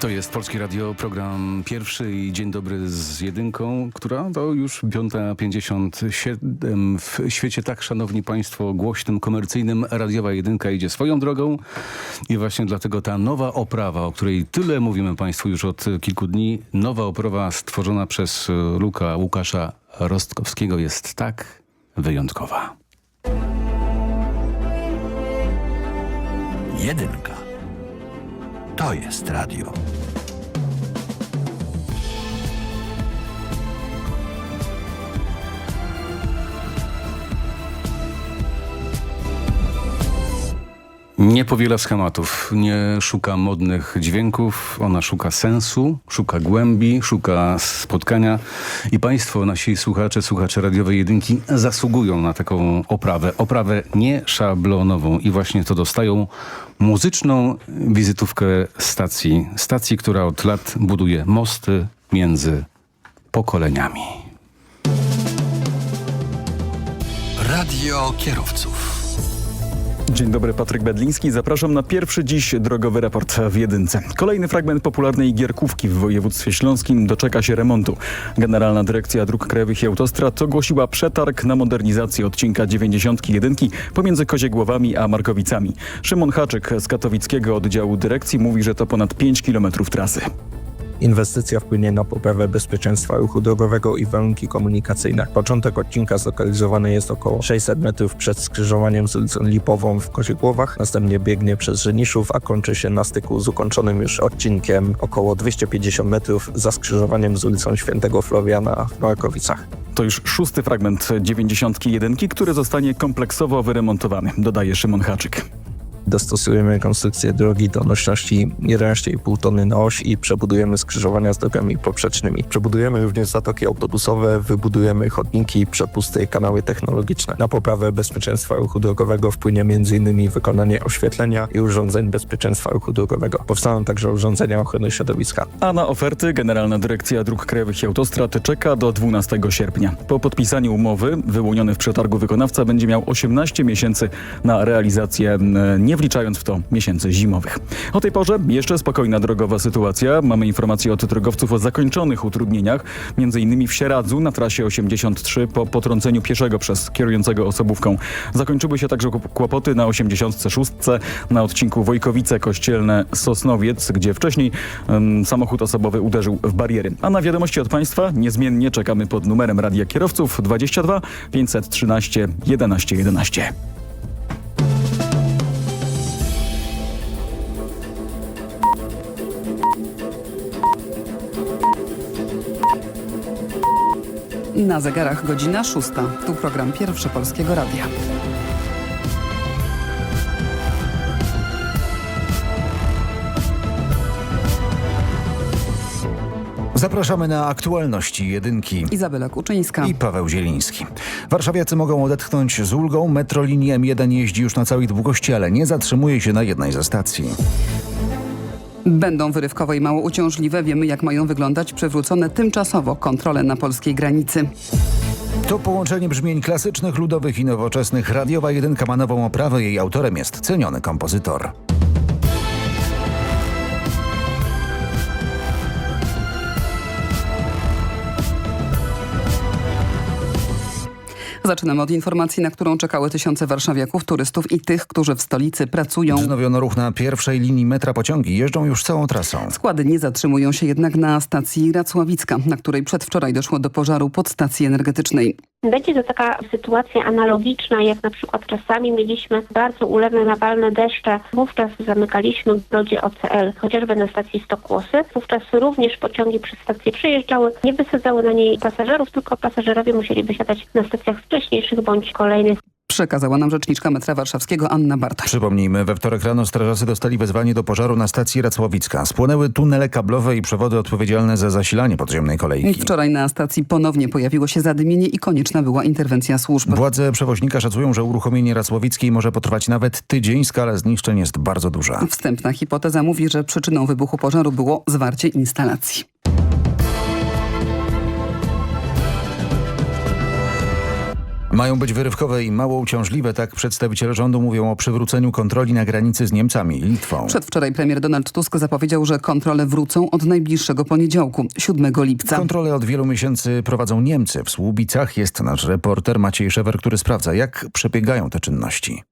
To jest Polskie Radio, program pierwszy i dzień dobry z jedynką, która to już 5.57 w świecie tak, szanowni państwo, głośnym, komercyjnym. Radiowa jedynka idzie swoją drogą i właśnie dlatego ta nowa oprawa, o której tyle mówimy państwu już od kilku dni, nowa oprawa stworzona przez Luka Łukasza Rostkowskiego jest tak wyjątkowa. Jedynka. To jest radio. Nie powiela schematów, nie szuka modnych dźwięków, ona szuka sensu, szuka głębi, szuka spotkania. I państwo, nasi słuchacze, słuchacze radiowej jedynki zasługują na taką oprawę, oprawę nieszablonową. I właśnie to dostają muzyczną wizytówkę stacji, stacji, która od lat buduje mosty między pokoleniami. Radio kierowców. Dzień dobry, Patryk Bedliński. Zapraszam na pierwszy dziś drogowy raport w Jedynce. Kolejny fragment popularnej gierkówki w województwie śląskim doczeka się remontu. Generalna Dyrekcja Dróg Krajowych i Autostrad ogłosiła przetarg na modernizację odcinka 91 pomiędzy Koziegłowami a Markowicami. Szymon Haczyk z katowickiego oddziału dyrekcji mówi, że to ponad 5 kilometrów trasy. Inwestycja wpłynie na poprawę bezpieczeństwa ruchu drogowego i warunki komunikacyjne. Początek odcinka zlokalizowany jest około 600 metrów przed skrzyżowaniem z ulicą Lipową w Koziegłowach, następnie biegnie przez Żeniszów, a kończy się na styku z ukończonym już odcinkiem około 250 metrów za skrzyżowaniem z ulicą Świętego Floriana w Markowicach. To już szósty fragment 91, który zostanie kompleksowo wyremontowany, dodaje Szymon Haczyk. Dostosujemy konstrukcję drogi do nośności 11,5 tony na oś i przebudujemy skrzyżowania z drogami poprzecznymi. Przebudujemy również zatoki autobusowe, wybudujemy chodniki, przepusty i kanały technologiczne. Na poprawę bezpieczeństwa ruchu drogowego wpłynie m.in. wykonanie oświetlenia i urządzeń bezpieczeństwa ruchu drogowego. Powstaną także urządzenia ochrony środowiska. A na oferty Generalna Dyrekcja Dróg Krajowych i Autostrad czeka do 12 sierpnia. Po podpisaniu umowy wyłoniony w przetargu wykonawca będzie miał 18 miesięcy na realizację, m, nie wliczając w to miesięcy zimowych. O tej porze jeszcze spokojna drogowa sytuacja. Mamy informacje od drogowców o zakończonych utrudnieniach, innymi w Sieradzu na trasie 83 po potrąceniu pieszego przez kierującego osobówką. Zakończyły się także kłopoty na 86 na odcinku Wojkowice-Kościelne-Sosnowiec, gdzie wcześniej samochód osobowy uderzył w bariery. A na wiadomości od państwa niezmiennie czekamy pod numerem radia kierowców 22 513 11 11. Na zegarach godzina szósta. Tu program pierwszy Polskiego Radia. Zapraszamy na aktualności jedynki. Izabela Kuczyńska. I Paweł Zieliński. Warszawiacy mogą odetchnąć z ulgą. Metrolinii M1 jeździ już na całej długości, ale nie zatrzymuje się na jednej ze stacji. Będą wyrywkowe i mało uciążliwe. Wiemy, jak mają wyglądać przywrócone tymczasowo kontrole na polskiej granicy. To połączenie brzmień klasycznych, ludowych i nowoczesnych. Radiowa jedynka ma nową oprawę. Jej autorem jest ceniony kompozytor. Zaczynamy od informacji, na którą czekały tysiące warszawiaków, turystów i tych, którzy w stolicy pracują. Wznowiono ruch na pierwszej linii metra. Pociągi jeżdżą już całą trasą. Składy nie zatrzymują się jednak na stacji Racławicka, na której przedwczoraj doszło do pożaru podstacji energetycznej. Będzie to taka sytuacja analogiczna, jak na przykład czasami mieliśmy bardzo ulewne, nawalne deszcze. Wówczas zamykaliśmy w brodzie OCL, chociażby na stacji Stokłosy. Wówczas również pociągi przez stację przejeżdżały, nie wysadzały na niej pasażerów, tylko pasażerowie musieli wysiadać na stacjach wcześniejszych bądź kolejnych. Przekazała nam rzeczniczka metra warszawskiego Anna Bartoś. Przypomnijmy, we wtorek rano strażacy dostali wezwanie do pożaru na stacji Racławicka. Spłonęły tunele kablowe i przewody odpowiedzialne za zasilanie podziemnej kolejki. Wczoraj na stacji ponownie pojawiło się zadymienie i konieczna była interwencja służb. Władze przewoźnika szacują, że uruchomienie Racławickiej może potrwać nawet tydzień. Skala zniszczeń jest bardzo duża. Wstępna hipoteza mówi, że przyczyną wybuchu pożaru było zwarcie instalacji. Mają być wyrywkowe i mało uciążliwe, tak przedstawiciele rządu mówią o przywróceniu kontroli na granicy z Niemcami i Litwą. Przedwczoraj premier Donald Tusk zapowiedział, że kontrole wrócą od najbliższego poniedziałku, 7 lipca. Kontrole od wielu miesięcy prowadzą Niemcy. W Słubicach jest nasz reporter Maciej Szewer, który sprawdza, jak przebiegają te czynności.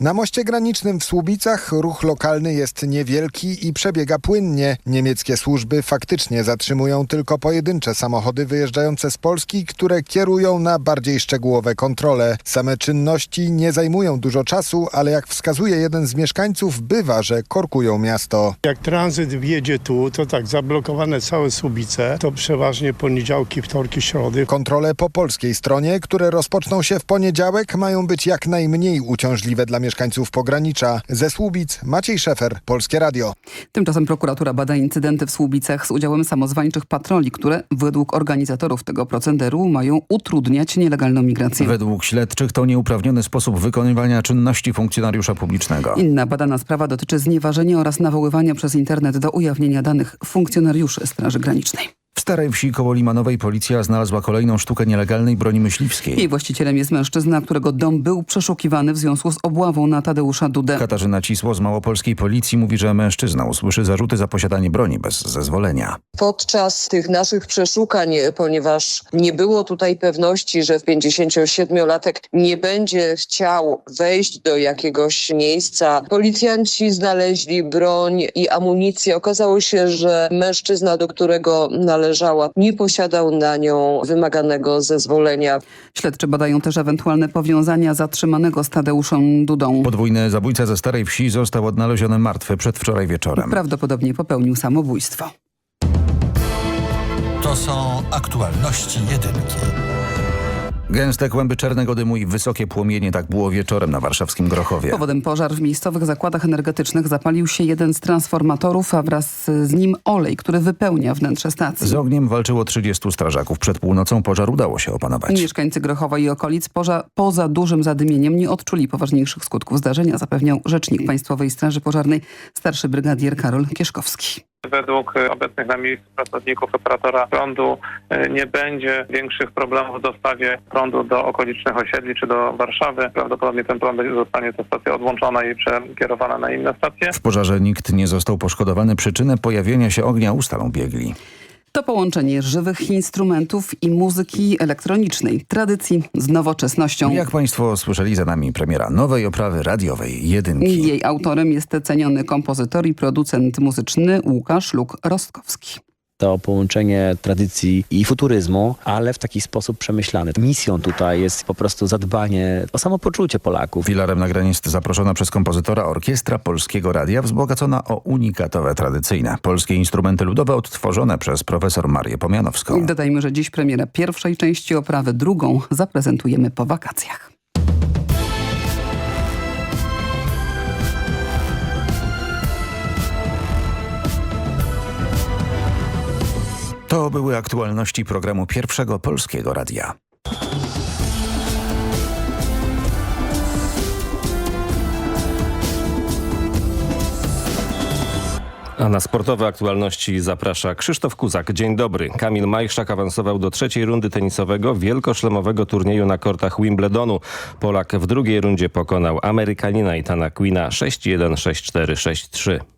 Na moście granicznym w Słubicach ruch lokalny jest niewielki i przebiega płynnie. Niemieckie służby faktycznie zatrzymują tylko pojedyncze samochody wyjeżdżające z Polski, które kierują na bardziej szczegółowe kontrole. Same czynności nie zajmują dużo czasu, ale jak wskazuje jeden z mieszkańców, bywa, że korkują miasto. Jak tranzyt wjedzie tu, to tak, zablokowane całe Słubice, to przeważnie poniedziałki, wtorki, środy. Kontrole po polskiej stronie, które rozpoczną się w poniedziałek, mają być jak najmniej uciążliwe dla mieszkańców pogranicza. Ze Słubic Maciej Szefer, Polskie Radio. Tymczasem prokuratura bada incydenty w Słubicach z udziałem samozwańczych patroli, które według organizatorów tego procederu mają utrudniać nielegalną migrację. Według śledczych to nieuprawniony sposób wykonywania czynności funkcjonariusza publicznego. Inna badana sprawa dotyczy znieważenia oraz nawoływania przez internet do ujawnienia danych funkcjonariuszy Straży Granicznej. W Starej Wsi koło Limanowej policja znalazła kolejną sztukę nielegalnej broni myśliwskiej. Jej właścicielem jest mężczyzna, którego dom był przeszukiwany w związku z obławą na Tadeusza Dudę. Katarzyna Cisło z małopolskiej policji mówi, że mężczyzna usłyszy zarzuty za posiadanie broni bez zezwolenia. Podczas tych naszych przeszukań, ponieważ nie było tutaj pewności, że w 57-latek nie będzie chciał wejść do jakiegoś miejsca, policjanci znaleźli broń i amunicję. Okazało się, że mężczyzna, do którego należała, nie posiadał na nią wymaganego zezwolenia. Śledczy badają też ewentualne powiązania zatrzymanego z Tadeuszem Dudą. Podwójny zabójca ze Starej Wsi został odnaleziony martwy przedwczoraj wieczorem. Prawdopodobnie popełnił samobójstwo. To są aktualności jedynki. Gęste kłęby czarnego dymu i wysokie płomienie tak było wieczorem na warszawskim Grochowie. Powodem pożar w miejscowych zakładach energetycznych zapalił się jeden z transformatorów, a wraz z nim olej, który wypełnia wnętrze stacji. Z ogniem walczyło 30 strażaków. Przed północą pożar udało się opanować. Mieszkańcy Grochowa i okolic poża, poza dużym zadymieniem nie odczuli poważniejszych skutków zdarzenia, zapewniał rzecznik Państwowej Straży Pożarnej, starszy brygadier Karol Kieszkowski. Według e, obecnych na miejscu pracowników operatora prądu e, nie będzie większych problemów w dostawie prądu do okolicznych osiedli czy do Warszawy. Prawdopodobnie ten prąd zostanie ta stacja odłączona i przekierowana na inne stacje. W pożarze nikt nie został poszkodowany. Przyczynę pojawienia się ognia ustalą biegli. To połączenie żywych instrumentów i muzyki elektronicznej, tradycji z nowoczesnością. Jak Państwo słyszeli za nami premiera nowej oprawy radiowej jedynki. Jej autorem jest ceniony kompozytor i producent muzyczny Łukasz Luk-Rostkowski. To połączenie tradycji i futuryzmu, ale w taki sposób przemyślany. Misją tutaj jest po prostu zadbanie o samopoczucie Polaków. Filarem nagrań jest zaproszona przez kompozytora Orkiestra Polskiego Radia, wzbogacona o unikatowe tradycyjne polskie instrumenty ludowe odtworzone przez profesor Marię Pomianowską. Dodajmy, że dziś premiera pierwszej części oprawy, drugą zaprezentujemy po wakacjach. To były aktualności programu Pierwszego Polskiego Radia. A na sportowe aktualności zaprasza Krzysztof Kuzak. Dzień dobry. Kamil Majchrzak awansował do trzeciej rundy tenisowego wielkoszlemowego turnieju na kortach Wimbledonu. Polak w drugiej rundzie pokonał Amerykanina Itana Quina 6-1, 6-4, 6-3.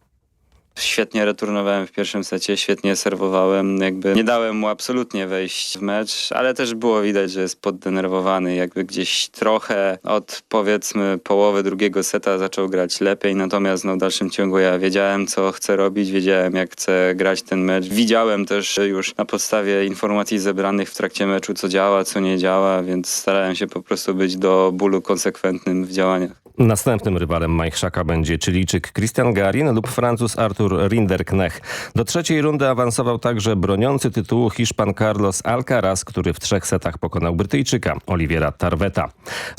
Świetnie returnowałem w pierwszym secie, świetnie serwowałem, jakby nie dałem mu absolutnie wejść w mecz, ale też było widać, że jest poddenerwowany, jakby gdzieś trochę od powiedzmy połowy drugiego seta zaczął grać lepiej, natomiast no, w dalszym ciągu ja wiedziałem co chcę robić, wiedziałem jak chcę grać ten mecz. Widziałem też już na podstawie informacji zebranych w trakcie meczu co działa, co nie działa, więc starałem się po prostu być do bólu konsekwentnym w działaniach. Następnym rywalem Majchrzaka będzie Chilijczyk Christian Garin lub Francuz Artur Rinderknech. Do trzeciej rundy awansował także broniący tytułu Hiszpan Carlos Alcaraz, który w trzech setach pokonał Brytyjczyka Oliwiera Tarweta.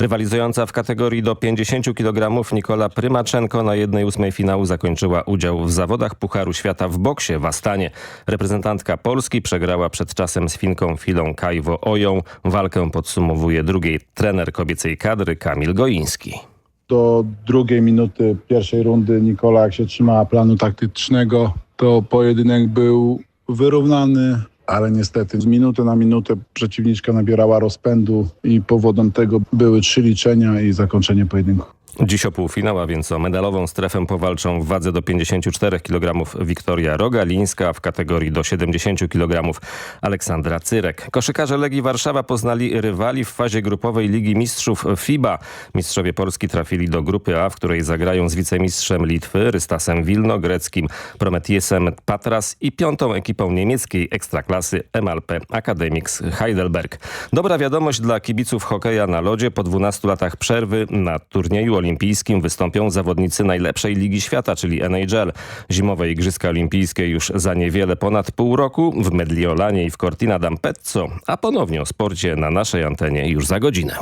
Rywalizująca w kategorii do 50 kg Nikola Prymaczenko na jednej ósmej finału zakończyła udział w zawodach Pucharu Świata w boksie w Astanie. Reprezentantka Polski przegrała przed czasem z Finką Filą Kajwo Oją. Walkę podsumowuje drugiej trener kobiecej kadry Kamil Goiński do drugiej minuty pierwszej rundy Nikola jak się trzymała planu taktycznego, to pojedynek był wyrównany, ale niestety z minuty na minutę przeciwniczka nabierała rozpędu i powodem tego były trzy liczenia i zakończenie pojedynku. Dziś o półfinał, a więc o medalową strefę powalczą w wadze do 54 kg Wiktoria Rogalińska, a w kategorii do 70 kg Aleksandra Cyrek. Koszykarze Legii Warszawa poznali rywali w fazie grupowej Ligi Mistrzów FIBA. Mistrzowie Polski trafili do grupy A, w której zagrają z wicemistrzem Litwy Rystasem Wilno, greckim Prometiesem Patras i piątą ekipą niemieckiej ekstraklasy MLP Academics Heidelberg. Dobra wiadomość dla kibiców hokeja na lodzie. Po 12 latach przerwy na turnieju olimpijskim wystąpią zawodnicy najlepszej ligi świata, czyli NHL. Zimowe Igrzyska Olimpijskie już za niewiele ponad pół roku w Medliolanie i w Cortina d'Ampezzo, a ponownie o sporcie na naszej antenie już za godzinę.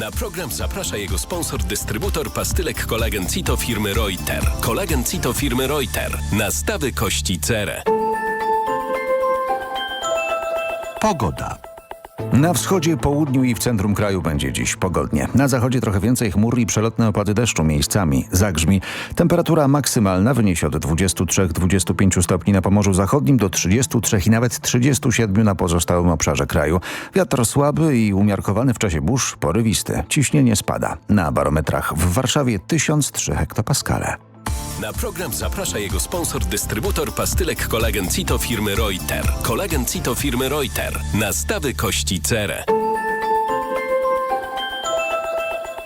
Na program zaprasza jego sponsor, dystrybutor pastylek kolagen Cito firmy Reuter. Kolagen Cito firmy Reuter. Nastawy kości cerę. Pogoda. Na wschodzie, południu i w centrum kraju będzie dziś pogodnie. Na zachodzie trochę więcej chmur i przelotne opady deszczu miejscami. Zagrzmi. Temperatura maksymalna wyniesie od 23-25 stopni na Pomorzu Zachodnim do 33 i nawet 37 na pozostałym obszarze kraju. Wiatr słaby i umiarkowany w czasie burz, porywisty. Ciśnienie spada. Na barometrach w Warszawie 1003 hektopaskale. Na program zaprasza jego sponsor, dystrybutor pastylek kolagen Cito firmy Reuter. Kolagen Cito firmy Reuter. Nastawy kości cerę.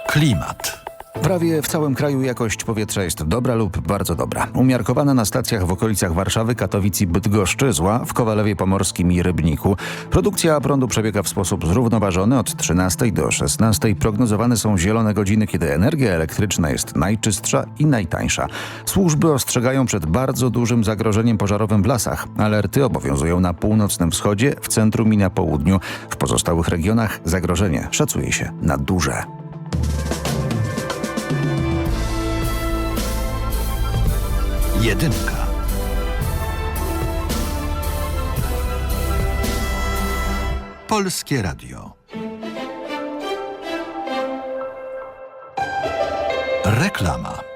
Klimat. Prawie w całym kraju jakość powietrza jest dobra lub bardzo dobra. Umiarkowana na stacjach w okolicach Warszawy, Katowic Bydgoszczy, zła w Kowalewie Pomorskim i Rybniku. Produkcja prądu przebiega w sposób zrównoważony od 13 do 16. Prognozowane są zielone godziny, kiedy energia elektryczna jest najczystsza i najtańsza. Służby ostrzegają przed bardzo dużym zagrożeniem pożarowym w lasach. Alerty obowiązują na północnym wschodzie, w centrum i na południu. W pozostałych regionach zagrożenie szacuje się na duże. Jedynka. Polskie Radio. Reklama.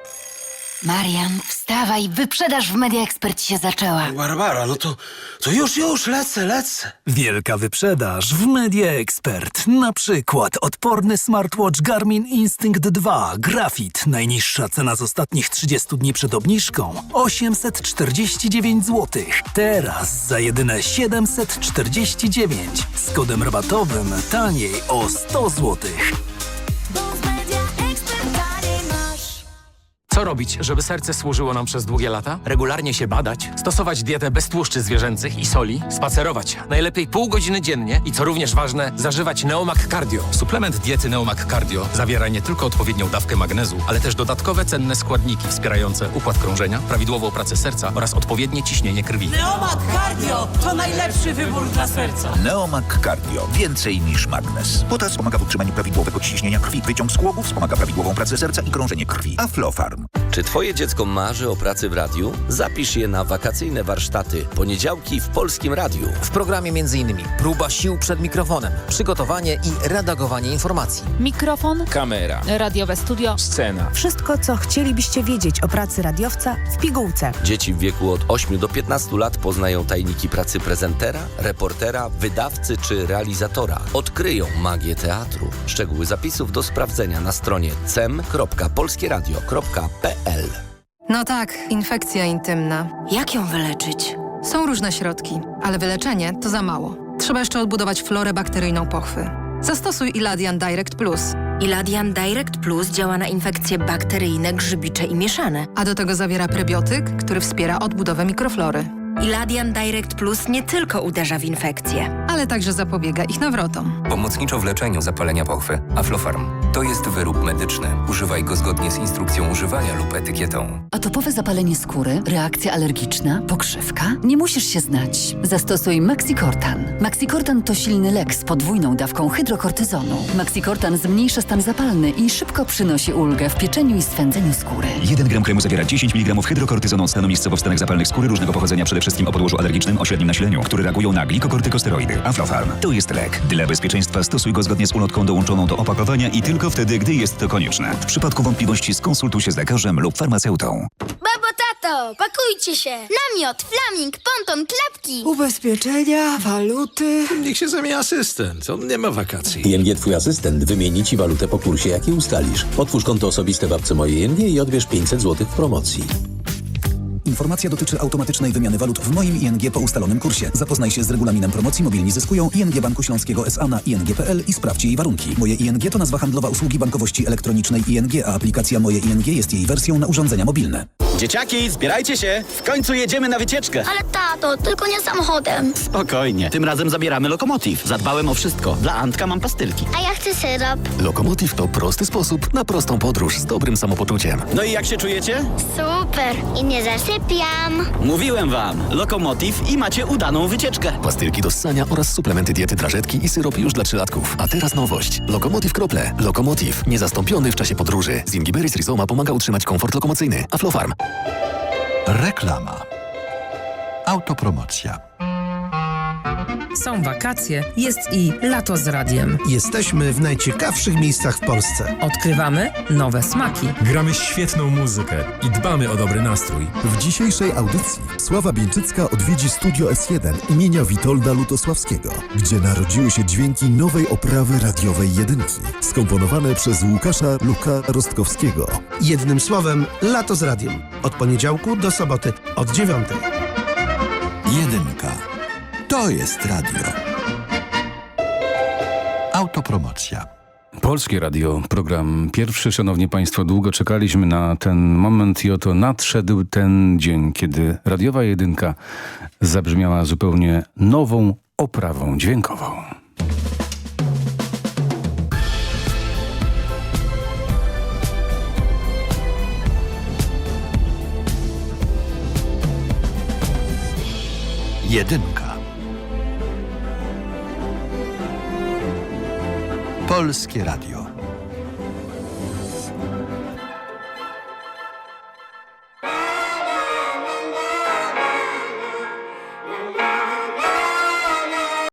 Marian, wstawaj, wyprzedaż w Media Expert się zaczęła. Barbara, no to, to już, już, lecę, lecę. Wielka wyprzedaż w Media Expert. Na przykład odporny smartwatch Garmin Instinct 2 Grafit. Najniższa cena z ostatnich 30 dni przed obniżką 849 zł. Teraz za jedyne 749 z kodem rabatowym taniej o 100 zł. Co robić, żeby serce służyło nam przez długie lata? Regularnie się badać, stosować dietę bez tłuszczy zwierzęcych i soli, spacerować. Najlepiej pół godziny dziennie i co również ważne, zażywać Neomak Cardio. Suplement diety Neomak Cardio zawiera nie tylko odpowiednią dawkę magnezu, ale też dodatkowe cenne składniki wspierające układ krążenia, prawidłową pracę serca oraz odpowiednie ciśnienie krwi. Neomak Cardio to najlepszy wybór dla serca. Neomak Cardio. Więcej niż magnes. Potas pomaga w utrzymaniu prawidłowego ciśnienia krwi. Wyciąg z głowy wspomaga prawidłową pracę serca i krążenie krwi. Aflofarm. Czy twoje dziecko marzy o pracy w radiu? Zapisz je na wakacyjne warsztaty. Poniedziałki w Polskim Radiu. W programie m.in. próba sił przed mikrofonem, przygotowanie i redagowanie informacji. Mikrofon, Kamera. radiowe studio, Scena. wszystko co chcielibyście wiedzieć o pracy radiowca w pigułce. Dzieci w wieku od 8 do 15 lat poznają tajniki pracy prezentera, reportera, wydawcy czy realizatora. Odkryją magię teatru. Szczegóły zapisów do sprawdzenia na stronie cem.polskieradio.pl No tak, infekcja intymna. Jak ją wyleczyć? Są różne środki, ale wyleczenie to za mało. Trzeba jeszcze odbudować florę bakteryjną pochwy. Zastosuj Iladian Direct Plus. Iladian Direct Plus działa na infekcje bakteryjne, grzybicze i mieszane. A do tego zawiera prebiotyk, który wspiera odbudowę mikroflory. Iladian Direct Plus nie tylko uderza w infekcje, ale także zapobiega ich nawrotom. Pomocniczo w leczeniu zapalenia pochwy. Aflofarm. To jest wyrób medyczny. Używaj go zgodnie z instrukcją używania lub etykietą. Atopowe zapalenie skóry, reakcja alergiczna, pokrzywka? Nie musisz się znać. Zastosuj Maxicortan. Maxicortan to silny lek z podwójną dawką hydrokortyzonu. Maxicortan zmniejsza stan zapalny i szybko przynosi ulgę w pieczeniu i swędzeniu skóry. 1 gram kremu zawiera 10 mg hydrokortyzonu stanu miejscowo w stanach zapalnych skóry różnego pochodzenia, przede wszystkim o podłożu alergicznym o średnim nasileniu, które reagują na glikokortykosteroidy. Aflofarm. To jest lek. Dla bezpieczeństwa stosuj go zgodnie z ulotką dołączoną do opakowania i tylko wtedy, gdy jest to konieczne. W przypadku wątpliwości skonsultuj się z lekarzem lub farmaceutą. Babo, tato! to, pakujcie się. Namiot, flaming, ponton, klapki. Ubezpieczenia, waluty. Niech się zajmie asystent, on nie ma wakacji. ING Twój asystent wymieni Ci walutę po kursie, jaki ustalisz. Otwórz konto osobiste w apce Moje ING i odbierz 500 zł w promocji. Informacja dotyczy automatycznej wymiany walut w moim ING po ustalonym kursie. Zapoznaj się z regulaminem promocji Mobilni Zyskują ING Banku Śląskiego SA na ing.pl i sprawdź jej warunki. Moje ING to nazwa handlowa usługi bankowości elektronicznej ING, a aplikacja Moje ING jest jej wersją na urządzenia mobilne. Dzieciaki, zbierajcie się! W końcu jedziemy na wycieczkę! Ale tato, tylko nie samochodem. Spokojnie, tym razem zabieramy Lokomotiv. Zadbałem o wszystko. Dla Antka mam pastylki. A ja chcę syrop. Lokomotiv to prosty sposób na prostą podróż z dobrym samopoczuciem. No i jak się czujecie? Super. I nie zasypiam. Mówiłem wam, Lokomotiv i macie udaną wycieczkę. Pastylki do ssania oraz suplementy diety drażetki i syrop już dla trzylatków. A teraz nowość. Lokomotiv Krople. Lokomotiv. Niezastąpiony w czasie podróży. Z Ingiberis Rizoma pomaga utrzymać komfort lokomocyjny. Aflofarm. Reklama. Autopromocja. Są wakacje, jest i lato z radiem. Jesteśmy w najciekawszych miejscach w Polsce. Odkrywamy nowe smaki. Gramy świetną muzykę i dbamy o dobry nastrój. W dzisiejszej audycji Sława Bieńczycka odwiedzi Studio S1 imienia Witolda Lutosławskiego, gdzie narodziły się dźwięki nowej oprawy radiowej jedynki, skomponowane przez Łukasza Luka Rostkowskiego. Jednym słowem, lato z radiem. Od poniedziałku do soboty od dziewiątej. Jedynka. To jest radio. Autopromocja. Polskie Radio, program pierwszy. Szanowni Państwo, długo czekaliśmy na ten moment i oto nadszedł ten dzień, kiedy radiowa jedynka zabrzmiała zupełnie nową oprawą dźwiękową. Jedynka. Polskie Radio.